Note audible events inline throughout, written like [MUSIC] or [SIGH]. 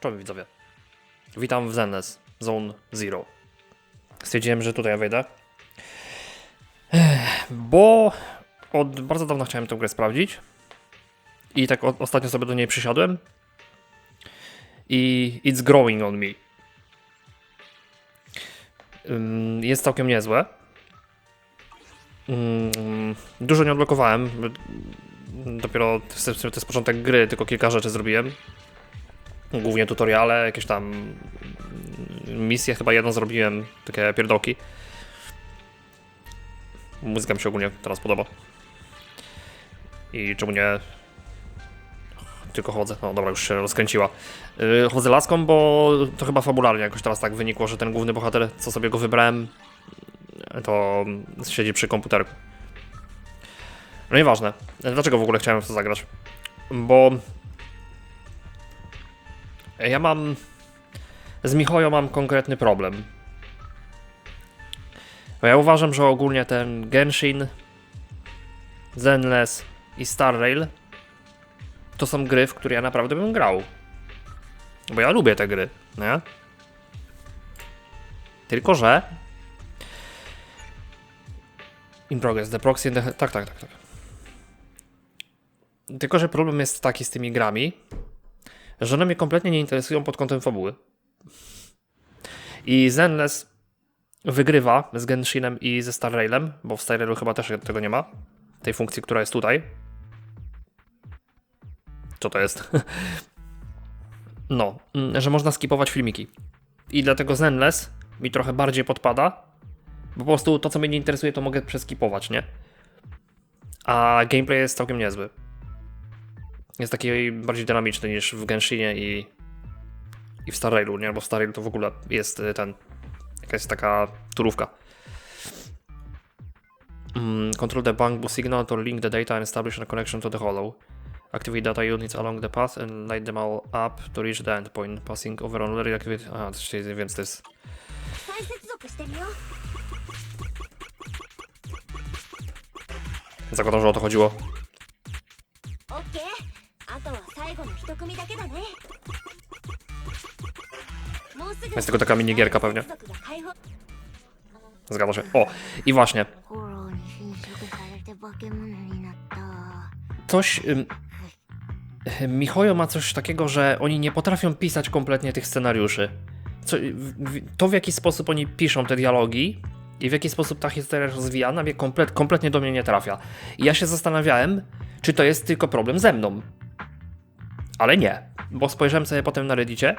Czołem widzowie. Witam w Zennes, Zone Zero. Stwierdziłem, że tutaj wejdę. Ech, Bo od bardzo dawna chciałem tę grę sprawdzić. I tak ostatnio sobie do niej przysiadłem. I it's growing on me. Jest całkiem niezłe. Dużo nie odblokowałem. Dopiero to jest początek gry, tylko kilka rzeczy zrobiłem. Głównie tutoriale, jakieś tam misje, chyba jedną zrobiłem, takie pierdoki. Muzyka mi się ogólnie teraz podoba. I czemu nie... Tylko chodzę. No dobra, już się rozkręciła. Yy, chodzę laską, bo to chyba fabularnie jakoś teraz tak wynikło, że ten główny bohater, co sobie go wybrałem, to siedzi przy komputerku. No nieważne. Dlaczego w ogóle chciałem w to zagrać? Bo ja mam. Z Michojo mam konkretny problem. Bo ja uważam, że ogólnie ten Genshin, Zenless i Star Rail to są gry, w które ja naprawdę bym grał. Bo ja lubię te gry, nie? Tylko, że. In progress, the proxy, the... tak, tak, tak, tak. Tylko, że problem jest taki z tymi grami, że one mnie kompletnie nie interesują pod kątem fabuły. I Zenless wygrywa z Genshinem i ze Star Railem, bo w Star Railu chyba też tego nie ma. Tej funkcji, która jest tutaj. Co to jest? [LAUGHS] No, mm, że można skipować filmiki. I dlatego Zenless mi trochę bardziej podpada, bo po prostu to, co mnie nie interesuje, to mogę przeskipować, nie? A gameplay jest całkiem niezły jest taki bardziej dynamiczny niż w Genshinie i, i w Star Railu, nie? Bo w Star Railu to w ogóle jest y, ten, jakaś taka turówka. Mm, control the bank boost signal to link the data and establish a connection to the hollow. Activate data units along the path and light them all up to reach the endpoint. Passing over only activate... Aha, to się, więc to jest... Zakładam, że o to chodziło. オッケーあとは最後の一組だけだねもうすぐ Jest tylko taka minigierka pewnie. 接続が解放 Zgadza się. O, i właśnie. フォローに侵食されて化け物になった Coś... Ym, Michojo ma coś takiego, że oni nie potrafią pisać kompletnie tych scenariuszy. Co, w- w- to w jaki sposób oni piszą te dialogi i w jaki sposób ta historia rozwijana mnie komplet, kompletnie do mnie nie trafia. I ja się zastanawiałem, czy to jest tylko problem ze mną. Ale nie, bo spojrzałem sobie potem na Reddicie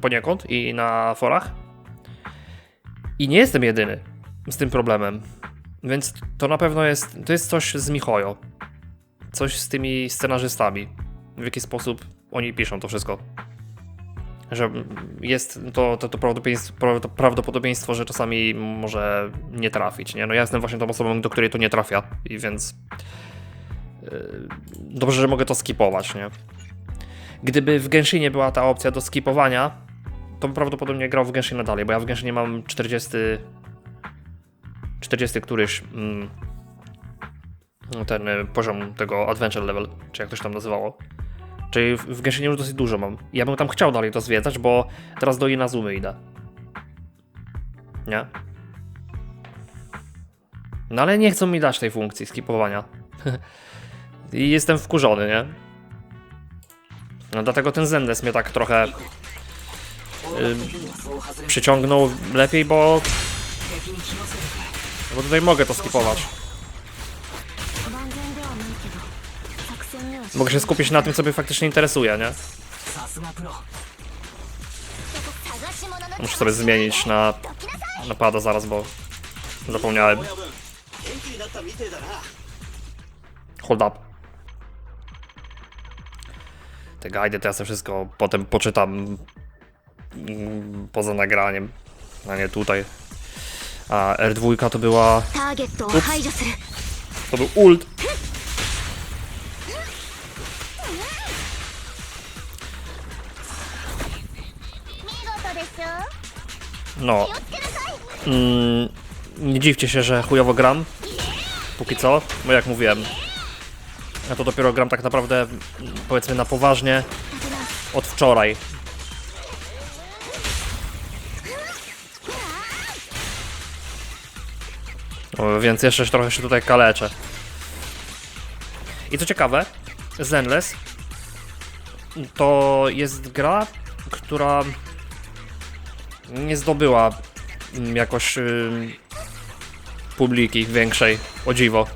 poniekąd i na forach i nie jestem jedyny z tym problemem. Więc to na pewno jest, to jest coś z Michojo. Coś z tymi scenarzystami. W jaki sposób oni piszą to wszystko. Że jest to, to, to, prawdopodobieństwo, to prawdopodobieństwo, że czasami może nie trafić. Nie? No ja jestem właśnie tą osobą, do której to nie trafia. I więc yy, dobrze, że mogę to skipować, nie? Gdyby w Genshinie była ta opcja do skipowania, to prawdopodobnie grał w Genshina dalej, bo ja w Genshinie mam 40 40 któryś mm, ten y, poziom tego adventure level, czy jak to się tam nazywało. Czyli w Genshinie już dosyć dużo mam. Ja bym tam chciał dalej to zwiedzać, bo teraz do Inazumy idę. Nie? No ale nie chcą mi dać tej funkcji skipowania. [LAUGHS] I jestem wkurzony, nie? No dlatego ten Zendes mnie tak trochę y, przyciągnął lepiej, bo bo tutaj mogę to skipować. Mogę się skupić na tym, co mnie faktycznie interesuje, nie? Muszę sobie zmienić na napada zaraz, bo zapomniałem. Hold up te guide, to ja sobie wszystko potem poczytam mm, poza nagraniem, a nie tutaj. A R2 to była... Ups. To był ult. No. Mm, nie dziwcie się, że chujowo gram. Póki co, bo jak mówiłem, ja to dopiero gram tak naprawdę, mm, powiedzmy na poważnie, od wczoraj. Więc jeszcze trochę się tutaj kaleczę. I co ciekawe, Zenless to jest gra, która nie zdobyła mm, jakoś publiki większej, o dziwo.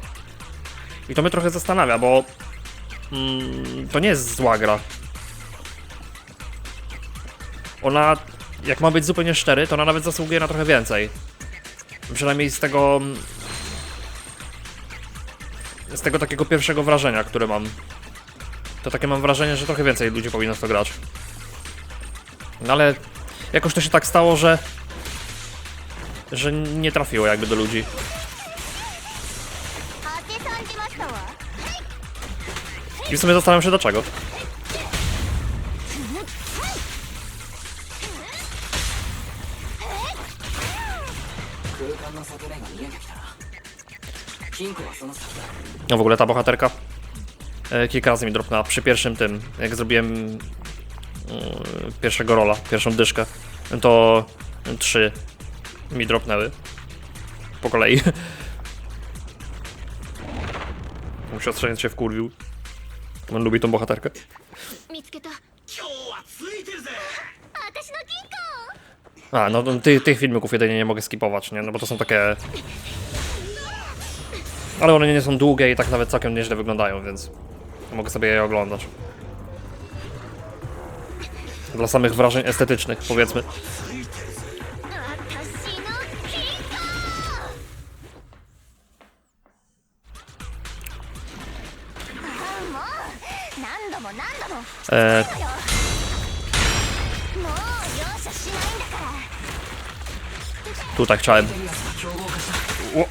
I to mnie trochę zastanawia, bo mm, to nie jest zła gra. Ona, jak ma być zupełnie szczery, to ona nawet zasługuje na trochę więcej. Przynajmniej z tego. Z tego takiego pierwszego wrażenia, które mam. To takie mam wrażenie, że trochę więcej ludzi powinno w to grać. No ale jakoś to się tak stało, że. że nie trafiło jakby do ludzi. I w sumie zastanawiam się dlaczego. No w ogóle ta bohaterka e, kilka razy mi dropnęła przy pierwszym tym, jak zrobiłem e, pierwszego rola, pierwszą dyszkę, to trzy mi dropnęły po kolei. [LAUGHS] Musiał strzelić się wkurwił. On lubi tą bohaterkę. A, no, no ty, tych filmików jedynie nie mogę skipować, nie? No bo to są takie... Ale one nie są długie i tak nawet całkiem nieźle wyglądają, więc mogę sobie je oglądać. Dla samych wrażeń estetycznych, powiedzmy. E... Tu tak chciałem. O.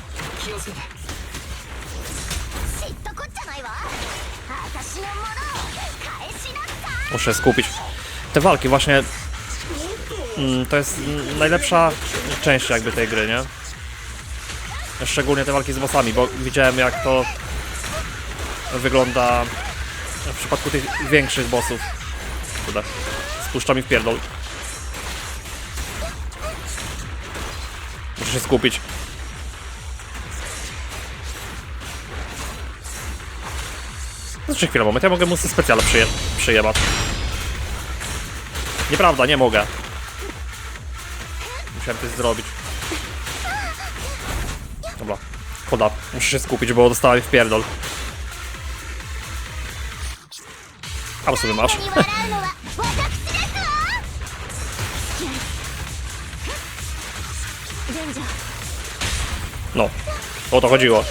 Muszę skupić. Te walki właśnie... Mm, to jest najlepsza część jakby tej gry, nie? Szczególnie te walki z bossami, bo widziałem jak to wygląda w przypadku tych większych bossów. Kurde, spuszcza mi w pierdol. Muszę się skupić. Znaczy chwilę, moment, ja mogę mu specjalnie przyje przyjebać. Nieprawda, nie mogę. Musiałem coś zrobić. Dobra, koda, muszę się skupić, bo dostałem w pierdol. Tam sobie masz. No, o to chodziło.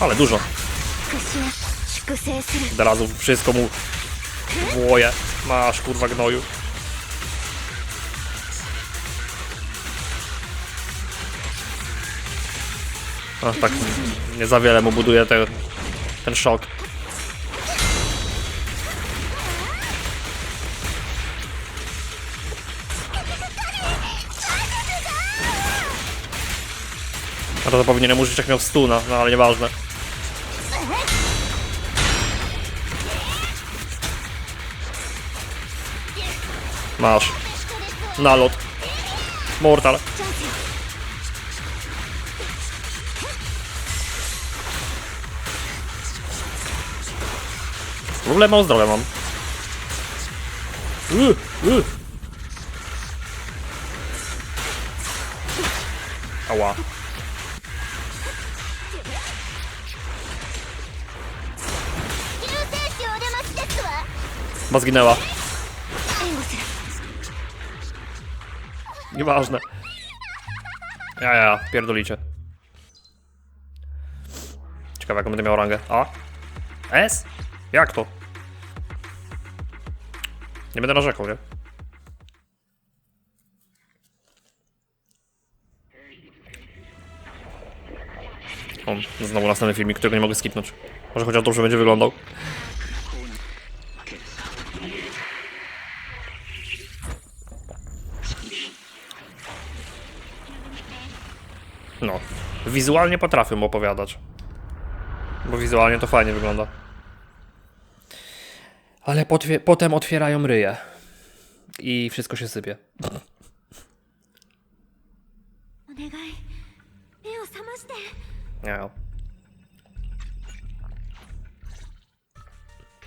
Ale dużo. Od razu wszystko mu włoje. Masz kurwa gnoju. A, tak nie za wiele mu buduje te, ten szok. A to, powinienem użyć jak miał stuna, no ale nieważne. Masz. Nalot. Mortal. Problem o zdrowie mam. Uh, uh. Ała. Ma zginęła. Nieważne. Ja, ja, pierdolicie. Ciekawe, jaką będę miał rangę. A? S? Jak to? Nie będę narzekał, nie? O, znowu następny filmik, którego nie mogę skipnąć. Może chociaż dobrze będzie wyglądał. No, wizualnie potrafią opowiadać. Bo wizualnie to fajnie wygląda. Ale potem otwierają ryje i wszystko się sypie. No.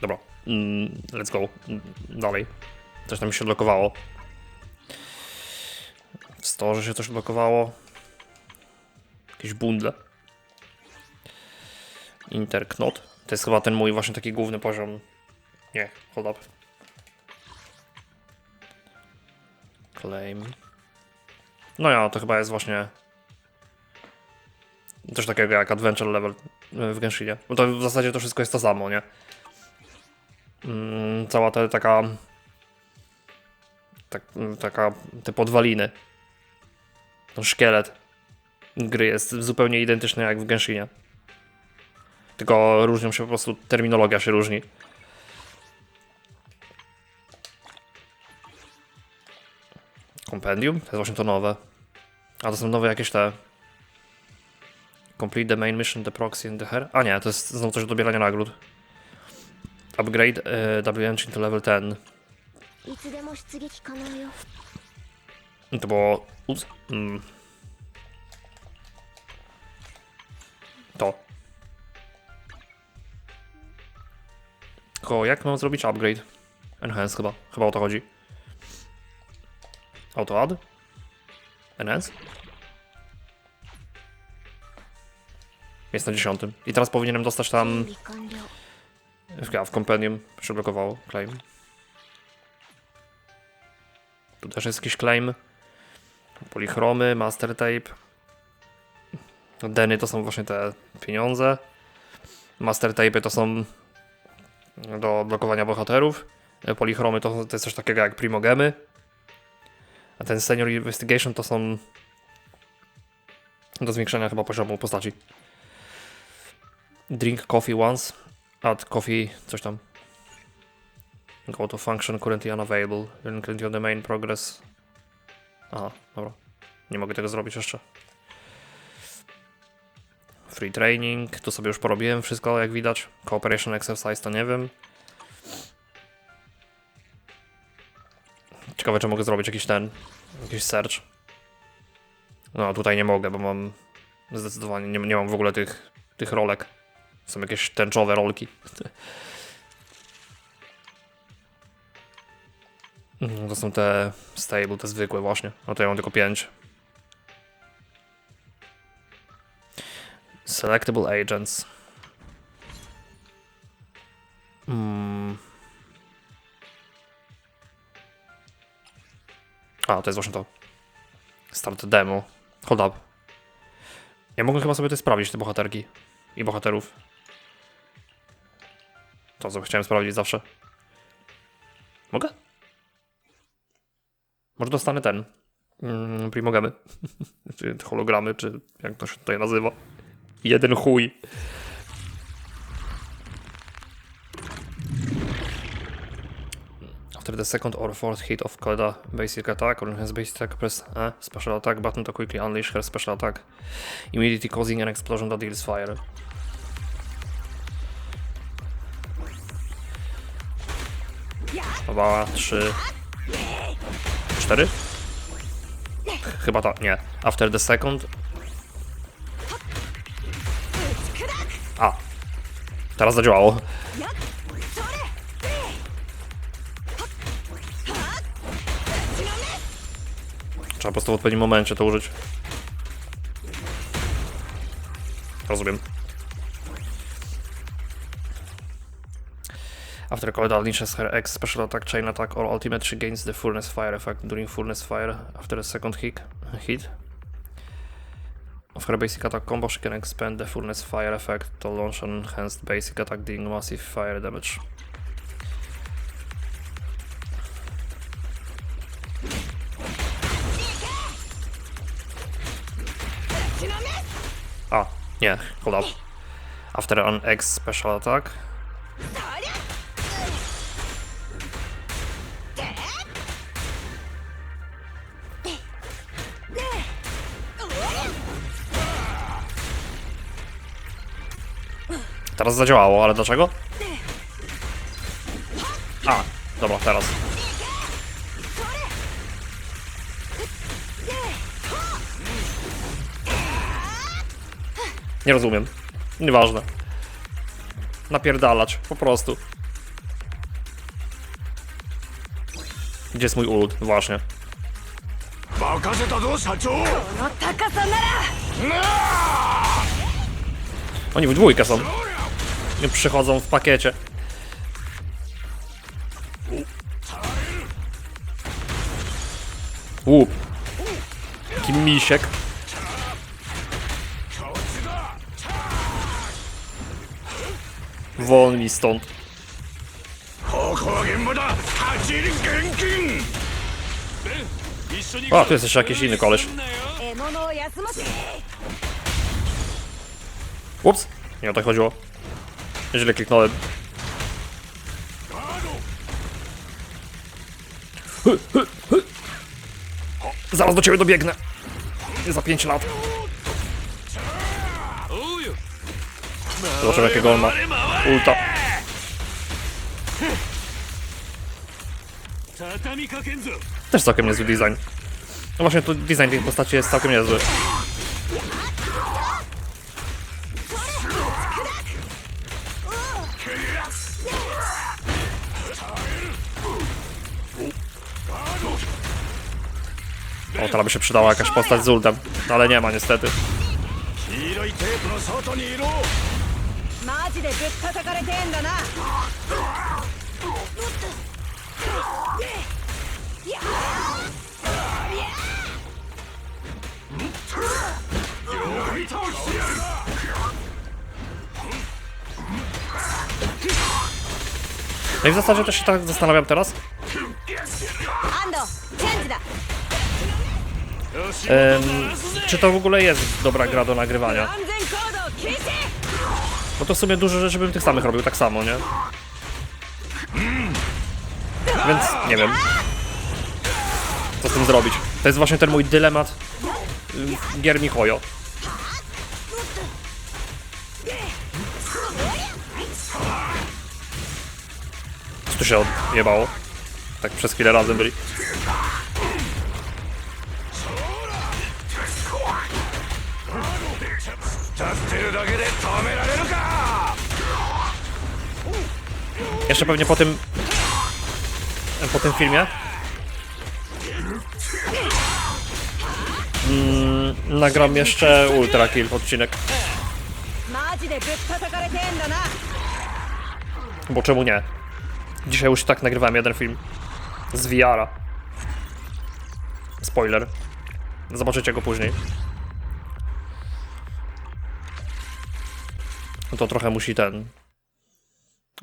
Dobra, mm, let's go. Mm, dalej. Coś tam się odlokowało. W storze się coś odlokowało. Jakieś bundle. Interknot. To jest chyba ten mój właśnie taki główny poziom nie, hold up. Claim. No ja, to chyba jest właśnie coś takiego jak Adventure Level y, w Genshinie. Bo to w zasadzie to wszystko jest to samo, nie? Mm, cała ta taka tak, taka te podwaliny. Ten szkielet gry jest zupełnie identyczny jak w Genshinie. Tylko różnią się po prostu, terminologia się różni. Kompendium? To jest właśnie to nowe. A to są nowe jakieś te... Complete the main mission, the proxy and the hair. A nie, to jest znowu coś do dobierania nagród. Upgrade y, W Engine to level 10. No to było... Ups. Mm. To. Tylko jak mam zrobić upgrade? Enhance chyba. Chyba o to chodzi. Autoad? NS? Jest na dziesiątym. I teraz powinienem dostać tam... W, w kompendium przyblokowało claim. Tu też jest jakiś claim. Polichromy, Master Tape. No, deny to są właśnie te pieniądze. Master Tape to są do blokowania bohaterów. Polichromy to, to jest coś takiego jak primogemy. A ten senior investigation to są do zwiększenia chyba poziomu postaci. Drink coffee once. Add coffee, coś tam. Go to function currently unavailable. Currently on the main progress. Aha, dobra. Nie mogę tego zrobić jeszcze. Free training. Tu sobie już porobiłem wszystko, jak widać. Cooperation exercise to nie wiem. Ciekawe, czy mogę zrobić jakiś ten. Jakiś search. No, tutaj nie mogę, bo mam. Zdecydowanie nie, nie mam w ogóle tych, tych rolek. Są jakieś tęczowe rolki. [LAUGHS] Mhm, To są te stable, te zwykłe właśnie. No to ja mam tylko 5. Selectable agents. Mm. A, to jest właśnie to. Start demo. Hold up. Ja mogę chyba sobie to sprawdzić, te bohaterki i bohaterów. To, co chciałem sprawdzić zawsze. Mogę? Może dostanę ten. Mm, primogamy. [LAUGHS] czy hologramy, czy jak to się tutaj nazywa. Jeden chuj. After the second or fourth hit of Koda basic attack or his basic attack, press A special attack button to quickly unleash her special attack, immediately causing an explosion that deals fire. Dwa, trzy, cztery? Chyba tak, nie. After the second. A. Teraz zadziałało. Po prostu w odpowiednim momencie to użyć. Rozumiem. After Koda unleashes her X special attack, chain attack, or ultimate, she gains the Furnace Fire effect during Furnace Fire after a second hit. hit. Of her basic attack combo, she can expand the Furnace Fire effect to launch an enhanced basic attack dealing massive fire damage. A, nie, hold up. After an X special attack, Teraz zadziałało, ale dlaczego? A, dobra, teraz. Nie rozumiem. Nieważne. Napierdalać po prostu. Gdzie jest mój ult? Właśnie. No Oni w dwójkę są. I Przychodzą w pakiecie. Łup. Taki misiek. Wolni stąd. A, tu jest jeszcze jakiś inny koleż. Ups, nie o to chodziło. Źle kliknąłem. Hy, hy, hy. Zaraz do ciebie dobiegnę. Za 5 lat. Zobaczymy jakiego on ma. Ulta. Też całkiem niezły design. No właśnie tu design tej postaci jest całkiem niezły. O, teraz by się przydała jakaś postać z ultem, ale nie ma niestety. マジでぶったたかれてんだな No i w zasadzie też się tak zastanawiam teraz, 安藤チェンジだ em, czy to w ogóle jest dobra gra do nagrywania. No to w sumie dużo rzeczy bym tych samych robił, tak samo, nie? Więc nie wiem. Co z tym zrobić? To jest właśnie ten mój dylemat y, gier Michojo. Co tu się odjebało? Tak przez chwilę razem byli. jeszcze pewnie po tym... po tym filmie. Mm, nagram jeszcze Ultra Kill odcinek. Bo czemu nie? Dzisiaj już tak nagrywałem jeden film. Z VR-a. Spoiler. Zobaczycie go później. No to trochę musi ten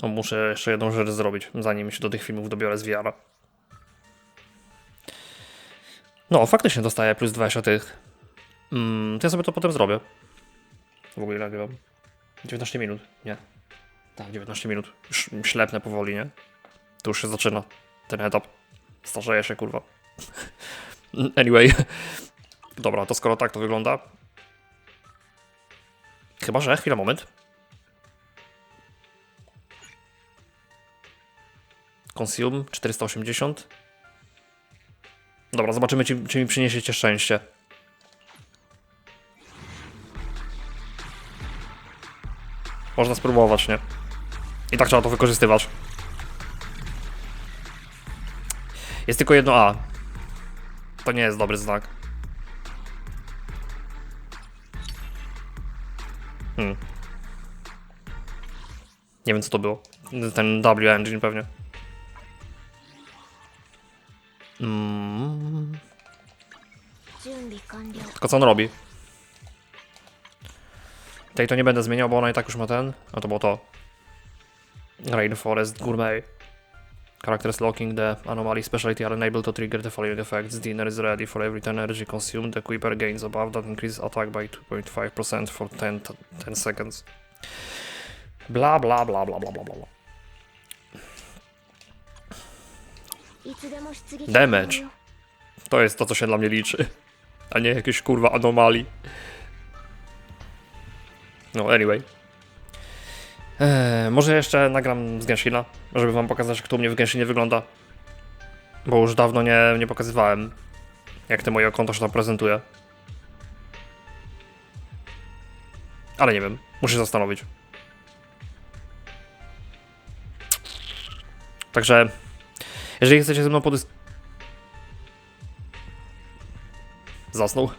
o, muszę jeszcze jedną rzecz zrobić, zanim się do tych filmów dobiorę z VR-a. No, faktycznie dostaję plus 20 tych. Mm, to ja sobie to potem zrobię. W ogóle nagrywam. 19 minut, nie. Tak, 19 minut. Już ślepnę powoli, nie? Tu już się zaczyna ten etap. Starzeję się, kurwa. [LAUGHS] Anyway. Dobra, to skoro tak to wygląda. Chyba, że... Chwila, moment. Consume 480. Dobra, zobaczymy, czy, czy mi przyniesiecie szczęście. Można spróbować, nie? I tak trzeba to wykorzystywać. Jest tylko jedno A. To nie jest dobry znak. Hmm. Nie wiem co to było. Ten W engine pewnie. Mm. Tylko co on robi? Tej to nie będę zmieniał, bo ona i tak już ma ten. A to było to. Rainforest Gourmet. Characters locking the anomaly specialty are unable to trigger the following effects. Dinner is ready for every 10 energy consumed. The Equiper gains above that increases attack by 2.5% for 10, 10 seconds. Bla bla bla bla bla bla bla. Damage. To jest to, co się dla mnie liczy. A nie jakieś kurwa anomalii. No, anyway. Eee, może jeszcze nagram z Genshina, żeby wam pokazać, jak to u mnie w Genshinie wygląda. Bo już dawno nie, nie pokazywałem, jak te moje konto się tam prezentuje. Ale nie wiem, muszę się zastanowić. Także, jeżeli chcecie ze mną podys... Zasnął.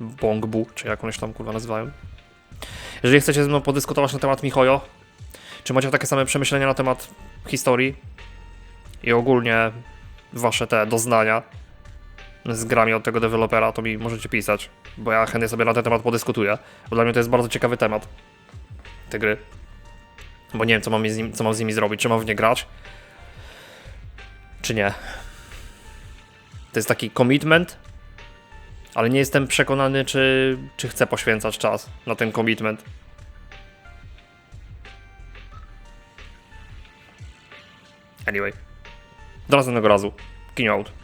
Bongbu, czy jak one się tam kurwa nazywają. Jeżeli chcecie ze mną podyskutować na temat Michojo, czy macie takie same przemyślenia na temat historii i ogólnie wasze te doznania z grami od tego dewelopera, to mi możecie pisać, bo ja chętnie sobie na ten temat podyskutuję, bo dla mnie to jest bardzo ciekawy temat, te gry. Bo nie wiem, co mam, z nim, co mam z nimi zrobić, czy mam w nie grać, czy nie. To jest taki commitment, ale nie jestem przekonany, czy, czy chcę poświęcać czas na ten commitment. Anyway. Do następnego razu. Out.